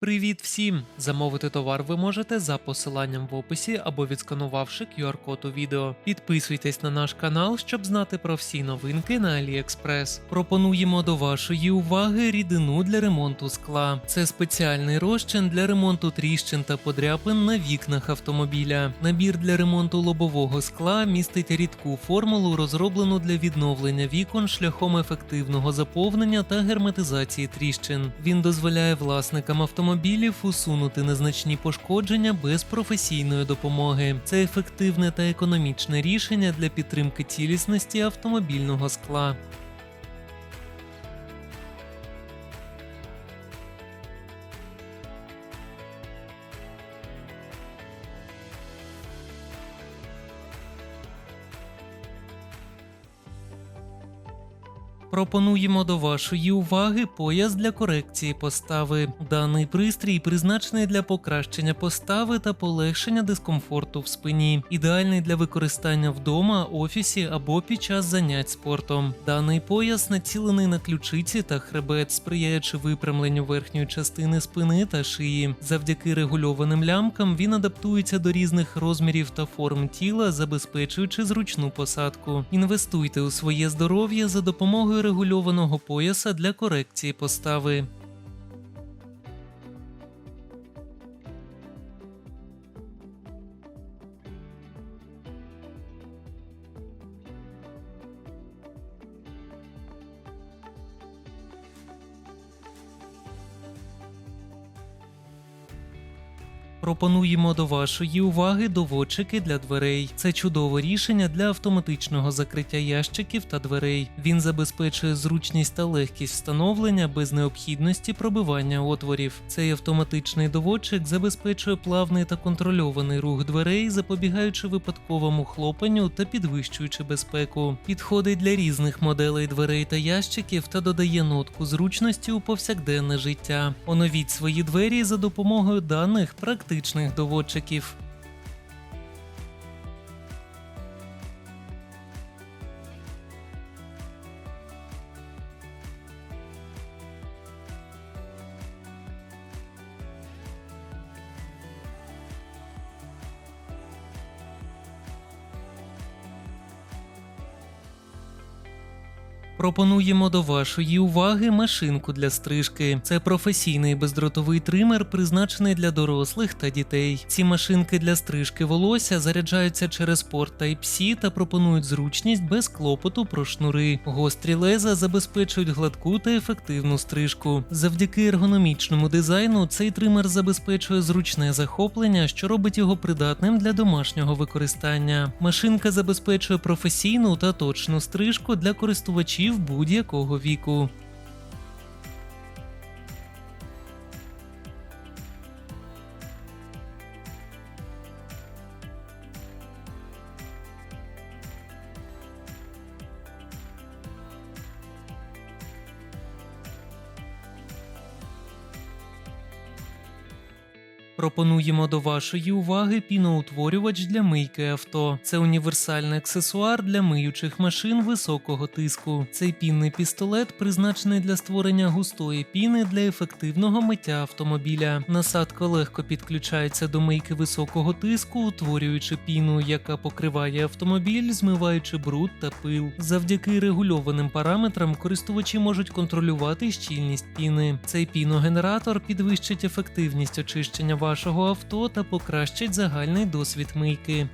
Привіт всім! Замовити товар ви можете за посиланням в описі або відсканувавши QR-код у відео. Підписуйтесь на наш канал, щоб знати про всі новинки на AliExpress. Пропонуємо до вашої уваги рідину для ремонту скла. Це спеціальний розчин для ремонту тріщин та подряпин на вікнах автомобіля. Набір для ремонту лобового скла містить рідку формулу, розроблену для відновлення вікон шляхом ефективного заповнення та герметизації тріщин. Він дозволяє власникам автомобілів усунути незначні пошкодження без професійної допомоги. Це ефективне та економічне рішення для підтримки цілісності автомобільного скла. Пропонуємо до вашої уваги пояс для корекції постави. Даний пристрій призначений для покращення постави та полегшення дискомфорту в спині, ідеальний для використання вдома, офісі або під час занять спортом. Даний пояс націлений на ключиці та хребет, сприяючи випрямленню верхньої частини спини та шиї. Завдяки регульованим лямкам він адаптується до різних розмірів та форм тіла, забезпечуючи зручну посадку. Інвестуйте у своє здоров'я за допомогою регульованого пояса для корекції постави. Пропонуємо до вашої уваги доводчики для дверей. Це чудове рішення для автоматичного закриття ящиків та дверей. Він забезпечує зручність та легкість встановлення без необхідності пробивання отворів. Цей автоматичний доводчик забезпечує плавний та контрольований рух дверей, запобігаючи випадковому хлопанню та підвищуючи безпеку. Підходить для різних моделей дверей та ящиків та додає нотку зручності у повсякденне життя. Оновіть свої двері за допомогою даних практичних доводчиків. Пропонуємо до вашої уваги машинку для стрижки. Це професійний бездротовий тример, призначений для дорослих та дітей. Ці машинки для стрижки волосся заряджаються через порт Type-C та пропонують зручність без клопоту про шнури. Гострі леза забезпечують гладку та ефективну стрижку. Завдяки ергономічному дизайну цей тример забезпечує зручне захоплення, що робить його придатним для домашнього використання. Машинка забезпечує професійну та точну стрижку для користувачів будь-якого віку. Пропонуємо до вашої уваги піноутворювач для мийки авто. Це універсальний аксесуар для миючих машин високого тиску. Цей пінний пістолет призначений для створення густої піни для ефективного миття автомобіля. Насадка легко підключається до мийки високого тиску, утворюючи піну, яка покриває автомобіль, змиваючи бруд та пил. Завдяки регульованим параметрам користувачі можуть контролювати щільність піни. Цей піногенератор підвищить ефективність очищення вашого авто та покращить загальний досвід мийки.